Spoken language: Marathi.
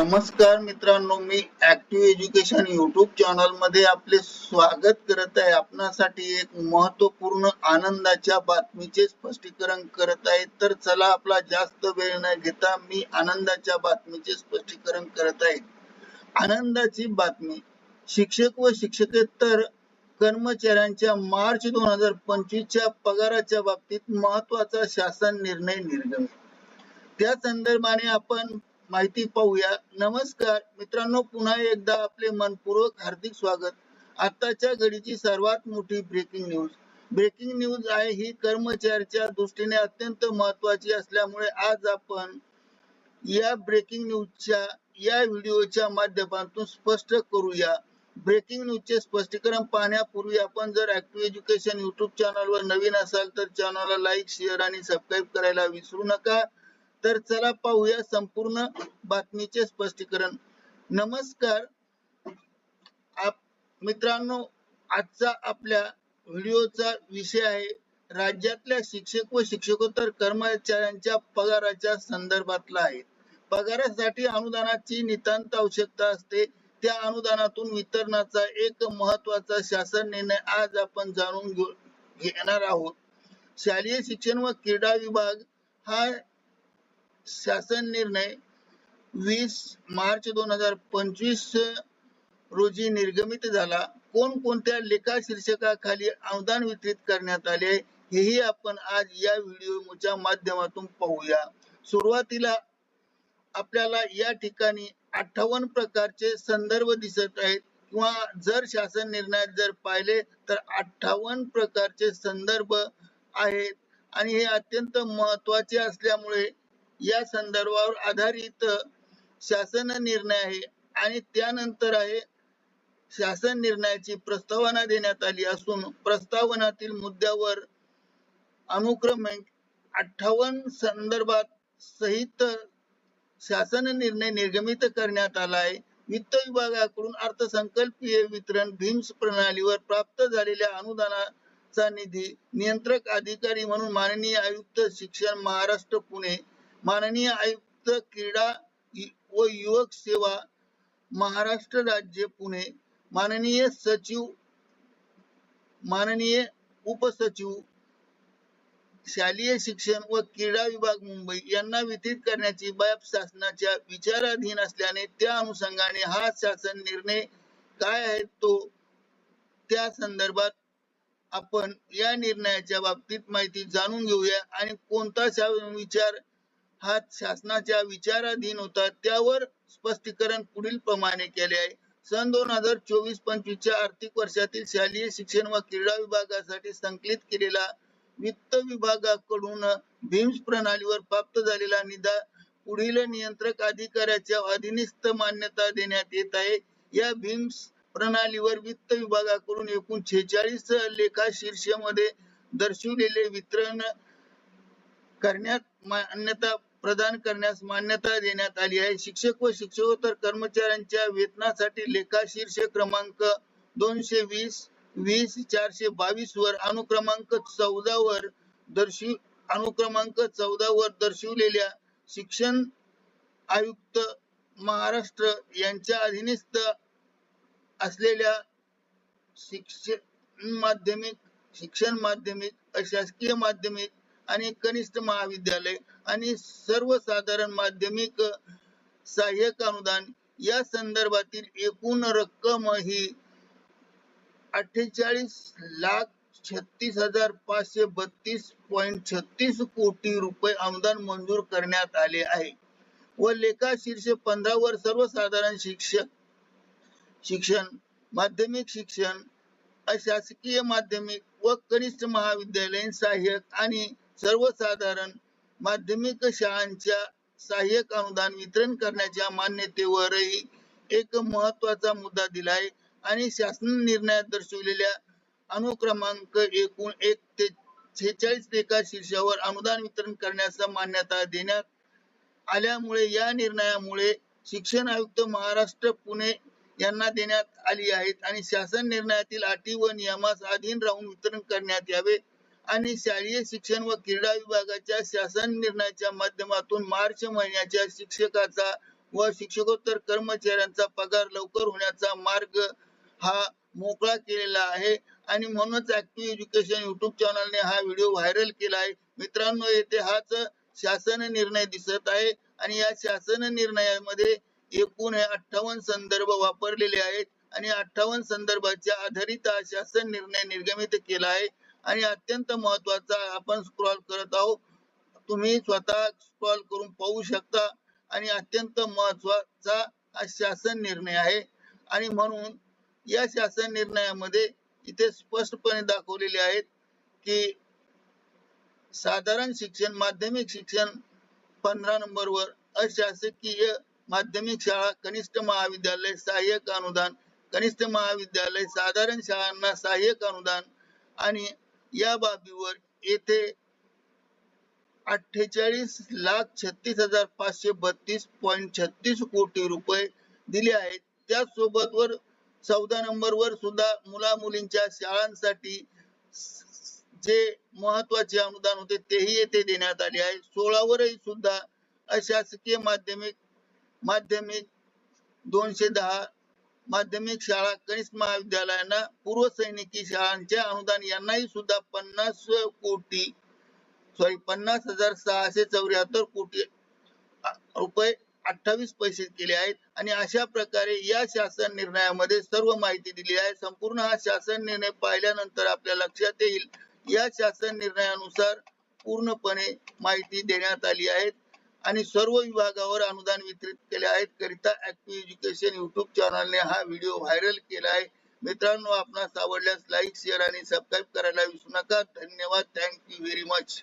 नमस्कार मित्रांनो मी ऍक्टिव्ह एज्युकेशन युट्यूब चॅनलमध्ये आपले स्वागत करत आहे. आपणासाठी एक महत्त्वपूर्ण आनंदाच्या बातमीचे स्पष्टीकरण करत आहे. तर चला आपला जास्त वेळ न घेता मी आनंदाच्या बातमीचे स्पष्टीकरण करत आहे. आनंदाची बातमी शिक्षक व शिक्षकेतर कर्मचाऱ्यांच्या मार्च दोन हजार पंचवीसच्या पगाराच्या बाबतीत महत्त्वाचा शासन निर्णय निर्गमित. त्या संदर्भाने आपण माहिती पाहूया. नमस्कार. मित्रांनो पुन्हा एकदा आपले मनपूर्वक हार्दिक स्वागत. आताच्या घडीची सर्वात मोठी ब्रेकिंग न्यूज ब्रेकिंग न्यूज आहे ही कर्मचाऱ्याच्या दृष्टीने अत्यंत महत्वाची असल्यामुळे आज आपण या ब्रेकिंग न्यूजच्या या व्हिडिओच्या माध्यमातून स्पष्ट करूया. ब्रेकिंग न्यूजचे स्पष्टीकरण पाहण्यापूर्वी आपण जर ऍक्टिव्ह एज्युकेशन युट्यूब चॅनलवर नवीन असाल तर चॅनलला लाईक शेअर आणि सबस्क्राईब करायला विसरू नका. तर चला पाहूया संपूर्ण बातमीचे स्पष्टीकरण. नमस्कार. आप मित्रांनो आजचा आपल्या व्हिडिओचा विषय आहे राज्यातल्या शिक्षक व शिक्षकोत्तर कर्मचाऱ्यांच्या पगाराच्या संदर्भातला आहे. पगारासाठी अनुदानाची नितांत आवश्यकता असते. त्या अनुदानातून वितरणाचा एक महत्त्वाचा शासन निर्णय आज आपण जाणून घेणार आहोत. शालेय शिक्षण व क्रीडा विभाग हा शासन निर्णय वीस मार्च दोन हजार पंचवीस रोजी निर्गमित झाला. कोणकोणत्या लेखा शीर्षकाखाली अनुदान वितरित करण्यात आले हेही आपण आज या व्हिडिओच्या माध्यमातून पाहूया. सुरुवातीला आपल्याला या ठिकाणी अठ्ठावन्न प्रकारचे संदर्भ दिसत आहेत. किंवा जर शासन निर्णयात जर पाहिले तर अठ्ठावन्न प्रकारचे संदर्भ आहेत. आणि हे अत्यंत महत्त्वाचे असल्यामुळे या संदर्भावर आधारित शासन निर्णय आहे आणि त्यानंतर आहे शासन निर्णयाची प्रस्तावना देण्यात आली असून प्रस्तावनातील मुद्द्यावर अनुक्रमे अठ्ठावन्न संदर्भात सहित शासन निर्णय निर्गमित करण्यात आला आहे. वित्त विभागाकडून अर्थसंकल्पीय वितरण भीम्स प्रणालीवर प्राप्त झालेल्या अनुदानाचा निधी नियंत्रक अधिकारी म्हणून माननीय आयुक्त शिक्षण महाराष्ट्र पुणे माननीय आयुक्त क्रीडा व युवक सेवा महाराष्ट्र राज्य पुणे माननीय सचिव माननीय उपसचिव शालेय शिक्षण व क्रीडा विभाग मुंबई यांना वितरित करण्याची बाब शासनाच्या विचाराधीन असल्याने त्या अनुषंगाने हा शासन निर्णय काय आहे तो त्या संदर्भात आपण या निर्णयाच्या बाबतीत माहिती जाणून घेऊया आणि कोणता विचार हा शासनाच्या विचाराधीन होता त्यावर स्पष्टीकरण पुढील प्रमाणे केले आहे. सन दोन हजार चोवीस पंचवीसच्या आर्थिक वर्षातील शालेय शिक्षण व क्रीडा विभागासाठी संकलित केलेला वित्त विभागाकडून भीम्स प्रणालीवर प्राप्त झालेला निधा पुढील नियंत्रक अधिकाऱ्याच्या अधीनस्थ मान्यता देण्यात येत आहे. या भीम्स प्रणालीवर वित्त विभागाकडून एकूण छेचाळीस लेखा शीर्षमध्ये दर्शवलेले वितरण करण्यात मान्यता प्रदान करण्यास मान्यता देण्यात आली आहे. शिक्षक व शिक्षकोत्तर कर्मचाऱ्यांच्या वेतनासाठी लेखा शीर्ष क्रमांक दोनशे वीस वीस चारशे बावीस वर अनुक्रमांक चौदा वर दर्शव अनुक्रमांक चौदा वर दर्शवलेल्या शिक्षण आयुक्त महाराष्ट्र यांच्या अधीनस्थ असलेल्या शिक्षण माध्यमिक शिक्षण माध्यमिक अशासकीय माध्यमिक आणि कनिष्ठ महाविद्यालय आणि सर्वसाधारण माध्यमिक सहाय्यक अनुदान या संदर्भातील एकूण रक्कम ही अठ्ठेचाळीस लाख छत्तीस हजार पाचशे बत्तीस पॉईंट छत्तीस कोटी रुपये अनुदान मंजूर करण्यात आले आहे. व लेखा शीर्ष पंधरा वर सर्वसाधारण शिक्षक शिक्षण माध्यमिक शिक्षण अशासकीय माध्यमिक व कनिष्ठ महाविद्यालयीन सहाय्यक आणि सर्वसाधारण माध्यमिक शाळांच्या सहाय्यक अनुदान वितरण करण्याच्या मान्यतेवरही एक महत्त्वाचा मुद्दा दिलाय. आणि शासन निर्णयात दर्शवलेल्या अनुक्रमांक एकूण एक ते छेचाळीस एका शीर्षावर अनुदान वितरण करण्यास मान्यता देण्यात आल्यामुळे या निर्णयामुळे शिक्षण आयुक्त महाराष्ट्र पुणे यांना देण्यात आली आहेत. आणि शासन निर्णयातील अटी व नियमास अधीन राहून वितरण करण्यात यावे. आणि शालेय शिक्षण व क्रीडा विभागाच्या शासन निर्णयाच्या माध्यमातून मार्च महिन्याच्या शिक्षकाचा व शिक्षकोत्तर कर्मचाऱ्यांचा पगार लवकर होण्याचा मार्ग हा मोकळा केलेला आहे. आणि म्हणूनच ऍक्टिव्ह एज्युकेशन युट्यूब चॅनलने हा व्हिडिओ व्हायरल केला आहे. मित्रांनो येथे हाच शासन निर्णय दिसत आहे. आणि या शासन निर्णयामध्ये एकूण हे अठ्ठावन्न संदर्भ वापरलेले आहेत. आणि अठ्ठावन्न संदर्भाच्या आधारित हा शासन निर्णय निर्गमित केला आहे. आणि अत्यंत महत्त्वाचा आपण स्क्रॉल करत आहोत. तुम्ही स्वतः स्क्रॉल करून पाहू शकता. आणि अत्यंत महत्त्वाचा हा शासन निर्णय आहे. आणि म्हणून या शासन निर्णयामध्ये इथे स्पष्टपणे दाखवलेले आहेत की साधारण शिक्षण माध्यमिक शिक्षण पंधरा नंबरवर अशासकीय माध्यमिक शाळा कनिष्ठ महाविद्यालय सहाय्यक अनुदान कनिष्ठ महाविद्यालय साधारण शाळांना सहाय्यक अनुदान आणि या बाबीवर येथे अठ्ठेचाळीस लाख छत्तीस हजार पाचशे बत्तीस पॉईंट छत्तीस कोटी रुपये दिले आहेत. त्याचसोबत वर चौदा नंबर वर सुद्धा मुला मुलींच्या शाळांसाठी जे महत्त्वाचे अनुदान होते तेही येथे देण्यात आले आहे. सोळावरही सुद्धा अशासकीय माध्यमिक माध्यमिक दोनशे दहा माध्यमिक शाळा कनिष्ठ महाविद्यालयानं पूर्व सैनिकी शाळांचे अनुदान यांनाही सुद्धा पन्नास कोटी सॉरी पन्नास हजार सहाशे चौऱ्याहत्तर कोटी रुपये अठ्ठावीस पैसे केले आहेत. आणि अशा प्रकारे या शासन निर्णयामध्ये सर्व माहिती दिली आहे. संपूर्ण हा शासन निर्णय पाहिल्यानंतर आपल्या लक्षात येईल. या शासन निर्णयानुसार पूर्णपणे माहिती देण्यात आली आहे. आणि सर्व विभागावर अनुदान वितरित केले आहेत. करिता ऍक्टिव्ह एज्युकेशन युट्यूब चॅनलने हा व्हिडिओ व्हायरल केला आहे. मित्रांनो आपणास आवडल्यास लाईक शेअर आणि सबस्क्राईब करायला विसरू नका. धन्यवाद. Thank you very much